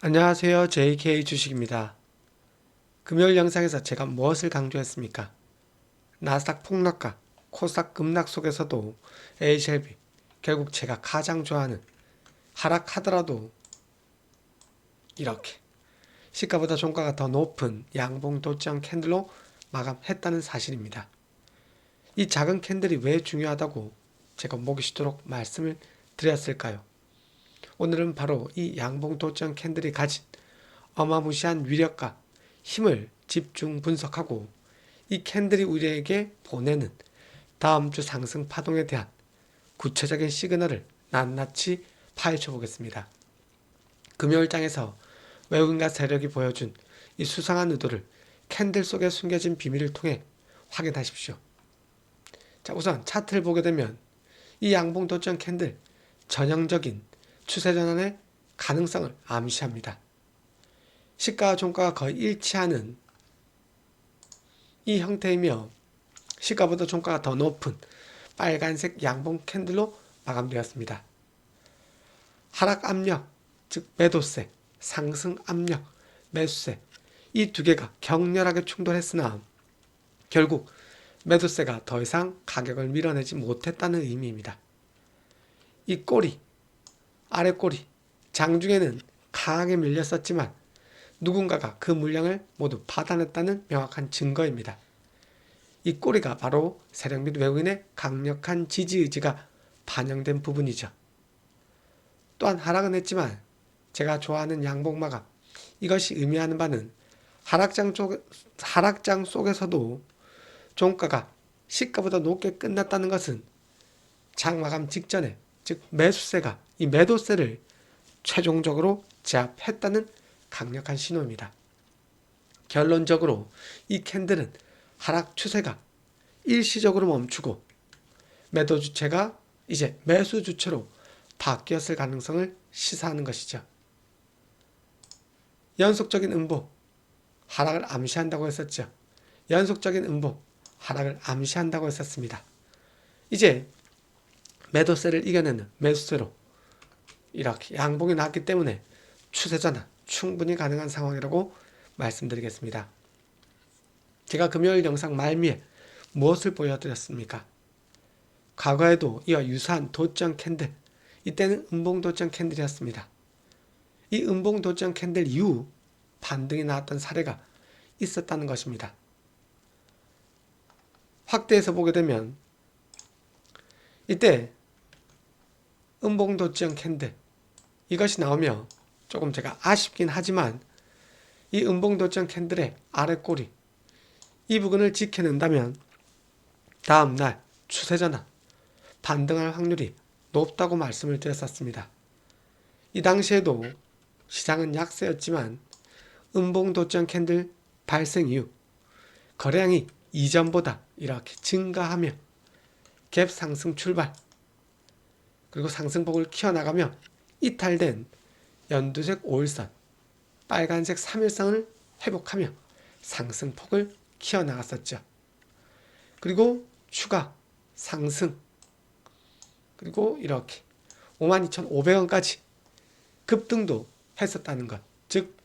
안녕하세요. JK 주식입니다. 금요일 영상에서 제가 무엇을 강조했습니까? 나스닥 폭락과 코스닥 급락 속에서도 A셀비 결국 제가 가장 좋아하는 하락하더라도 이렇게 시가보다 종가가 더 높은 양봉 도장 캔들로 마감했다는 사실입니다. 이 작은 캔들이 왜 중요하다고 제가 목이 쉬도록 말씀을 드렸을까요? 오늘은 바로 이 양봉 도장 캔들이 가진 어마무시한 위력과 힘을 집중 분석하고 이 캔들이 우리에게 보내는 다음 주 상승 파동에 대한 구체적인 시그널을 낱낱이 파헤쳐 보겠습니다. 금요일장에서 외국인과 세력이 보여준 이 수상한 의도를 캔들 속에 숨겨진 비밀을 통해 확인하십시오. 자, 우선 차트를 보게 되면 이 양봉 도장 캔들 전형적인 추세 전환의 가능성을 암시합니다. 시가와 종가가 거의 일치하는 이 형태이며 시가보다 종가가 더 높은 빨간색 양봉 캔들로 마감되었습니다. 하락 압력, 즉 매도세, 상승 압력, 매수세 이 두 개가 격렬하게 충돌했으나 결국 매도세가 더 이상 가격을 밀어내지 못했다는 의미입니다. 이 꼬리, 아래 꼬리, 장중에는 강하게 밀렸었지만 누군가가 그 물량을 모두 받아냈다는 명확한 증거입니다. 이 꼬리가 바로 세력 및 외국인의 강력한 지지 의지가 반영된 부분이죠. 또한 하락은 했지만 제가 좋아하는 양봉 마감 이것이 의미하는 바는 하락장 속 하락장 속에서도 종가가 시가보다 높게 끝났다는 것은 장 마감 직전에 즉 매수세가 이 매도세를 최종적으로 제압했다는 강력한 신호입니다. 결론적으로 이 캔들은 하락 추세가 일시적으로 멈추고 매도 주체가 이제 매수 주체로 바뀌었을 가능성을 시사하는 것이죠. 연속적인 음보, 하락을 암시한다고 했었죠. 연속적인 음보, 하락을 암시한다고 했었습니다. 이제 매도세를 이겨내는 매수세로 이렇게 양봉이 나왔기 때문에 추세 전환 충분히 가능한 상황이라고 말씀드리겠습니다. 제가 금요일 영상 말미에 무엇을 보여드렸습니까? 과거에도 이와 유사한 도점 캔들, 이때는 음봉 도점 캔들이었습니다. 이 음봉 도점 캔들 이후 반등이 나왔던 사례가 있었다는 것입니다. 확대해서 보게 되면 이때 음봉도 지형 캔들 이것이 나오면 조금 제가 아쉽긴 하지만 이 음봉도 지형 캔들의 아래 꼬리 이 부분을 지켜낸다면 다음날 추세전환 반등할 확률이 높다고 말씀을 드렸었습니다. 이 당시에도 시장은 약세였지만 음봉도전 캔들 발생 이후 거래량이 이전보다 이렇게 증가하며 갭 상승 출발 그리고 상승폭을 키워나가며 이탈된 연두색 5일선, 빨간색 3일선을 회복하며 상승폭을 키워나갔었죠. 그리고 추가 상승 그리고 이렇게 52,500원까지 급등도 했었다는 것. 즉,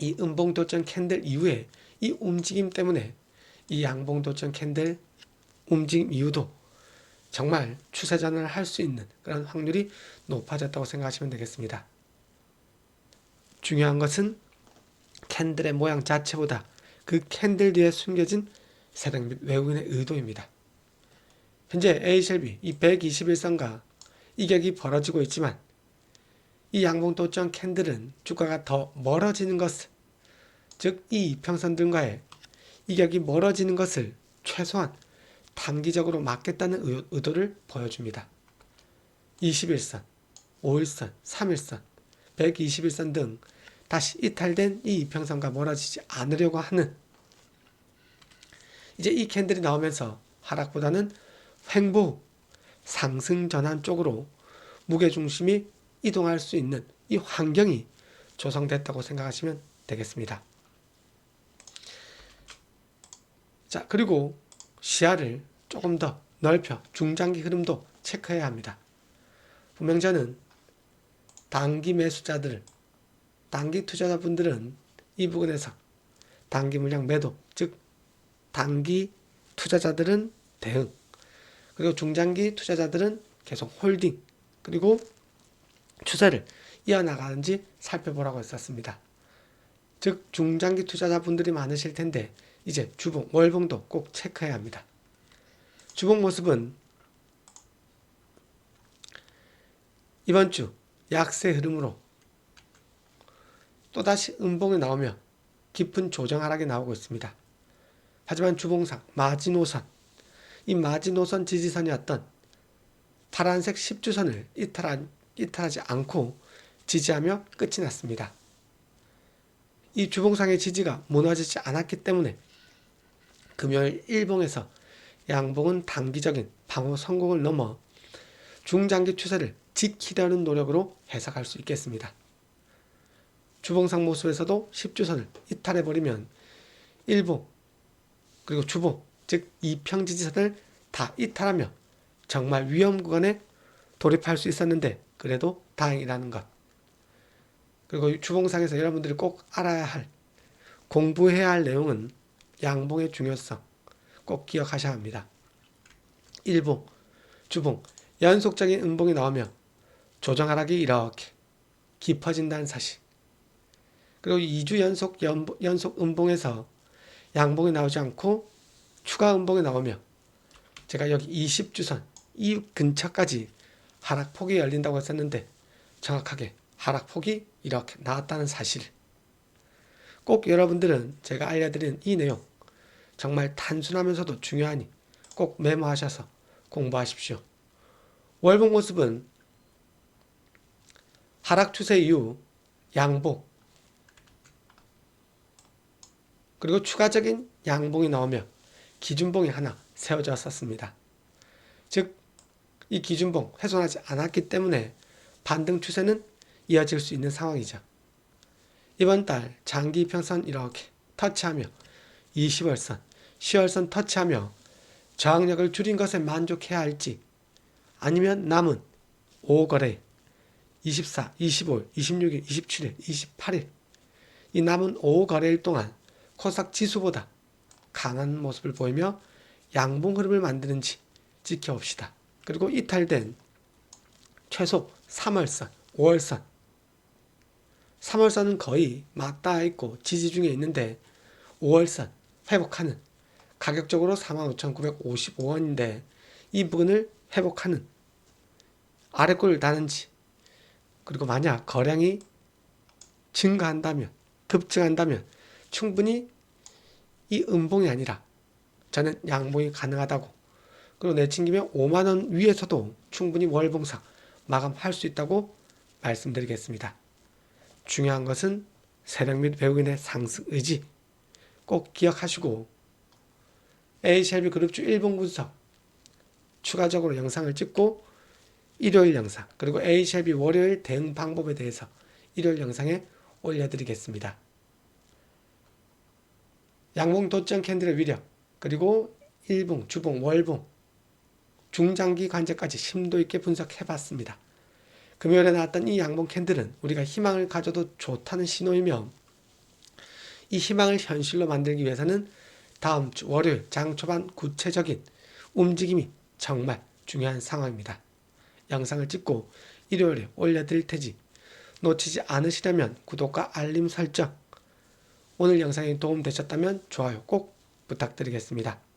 이 음봉도전 캔들 이후에 이 움직임 때문에 이 양봉도전 캔들 움직임 이후도 정말 추세 전환을 할 수 있는 그런 확률이 높아졌다고 생각하시면 되겠습니다. 중요한 것은 캔들의 모양 자체보다 그 캔들 뒤에 숨겨진 세력 및 외국인의 의도입니다. 현재 A셀비 이 121선과 이격이 벌어지고 있지만 이 양봉도점 캔들은 주가가 더 멀어지는 것을 즉 이 이평선 등과의 이격이 멀어지는 것을 최소한 단기적으로 막겠다는 의도를 보여줍니다. 21선, 5일선, 3일선, 121선 등 다시 이탈된 이 이평선과 멀어지지 않으려고 하는 이제 이 캔들이 나오면서 하락보다는 횡보, 상승 전환 쪽으로 무게중심이 이동할 수 있는 이 환경이 조성됐다고 생각하시면 되겠습니다. 자, 그리고 시야를 조금 더 넓혀 중장기 흐름도 체크해야 합니다. 분명 저는 단기 매수자들 단기 투자자분들은 이 부분에서 단기 물량 매도, 즉 단기 투자자들은 대응, 그리고 중장기 투자자들은 계속 홀딩, 그리고 추세를 이어나가는지 살펴보라고 했었습니다. 즉 중장기 투자자분들이 많으실 텐데 이제 주봉, 월봉도 꼭 체크해야 합니다. 주봉 모습은 이번 주 약세 흐름으로 또다시 음봉이 나오며 깊은 조정 하락이 나오고 있습니다. 하지만 주봉상 마지노선, 이 마지노선 지지선이었던 파란색 10주선을 이탈하, 이탈하지 않고 지지하며 끝이 났습니다. 이 주봉상의 지지가 무너지지 않았기 때문에 금요일 일봉에서 양봉은 단기적인 방어 성공을 넘어 중장기 추세를 지키려는 노력으로 해석할 수 있겠습니다. 주봉상 모습에서도 10주선을 이탈해버리면 일봉 그리고 주봉 즉 이평 지지선을 다 이탈하며 정말 위험 구간에 돌입할 수 있었는데 그래도 다행이라는 것. 그리고 주봉상에서 여러분들이 꼭 알아야 할 공부해야 할 내용은 양봉의 중요성 꼭 기억하셔야 합니다. 일봉, 주봉, 연속적인 음봉이 나오며 조정 하락이 이렇게 깊어진다는 사실. 그리고 2주 연속 연속 음봉에서 양봉이 나오지 않고 추가 음봉이 나오며 제가 여기 20주선 이 근처까지 하락폭이 열린다고 했었는데 정확하게 하락폭이 이렇게 나왔다는 사실. 꼭 여러분들은 제가 알려드린 이 내용 정말 단순하면서도 중요하니 꼭 메모하셔서 공부하십시오. 월봉 모습은 하락 추세 이후 양봉 그리고 추가적인 양봉이 나오며 기준봉이 하나 세워졌었습니다. 즉, 이 기준봉 훼손하지 않았기 때문에 반등 추세는 이어질 수 있는 상황이죠. 이번 달 장기 평선 이렇게 터치하며 20월선, 10월선 터치하며 저항력을 줄인 것에 만족해야 할지 아니면 남은 5거래 24, 25, 26일, 27일, 28일 이 남은 5거래일 동안 코스닥 지수보다 강한 모습을 보이며 양봉 흐름을 만드는지 지켜봅시다. 그리고 이탈된 최소 3월선, 5월선 3월선은 거의 맞닿아 있고 지지 중에 있는데 5월선 회복하는 가격적으로 45,955원인데 이 부분을 회복하는 아래골을 다는지 그리고 만약 거량이 증가한다면 급증한다면 충분히 이 음봉이 아니라 저는 양봉이 가능하다고 그리고 내친기면 5만원 위에서도 충분히 월봉상 마감할 수 있다고 말씀드리겠습니다. 중요한 것은 세력 및 외국인의 상승 의지 꼭 기억하시고 A셀비 그룹주 1분 분석 추가적으로 영상을 찍고 일요일 영상 그리고 A셀비 월요일 대응 방법에 대해서 일요일 영상에 올려드리겠습니다. 양봉 도점 캔들의 위력 그리고 일봉, 주봉, 월봉 중장기 관제까지 심도 있게 분석해봤습니다. 금요일에 나왔던 이 양봉 캔들은 우리가 희망을 가져도 좋다는 신호이며 이 희망을 현실로 만들기 위해서는 다음 주 월요일 장 초반 구체적인 움직임이 정말 중요한 상황입니다. 영상을 찍고 일요일에 올려드릴 테지 놓치지 않으시려면 구독과 알림 설정 오늘 영상이 도움되셨다면 좋아요 꼭 부탁드리겠습니다.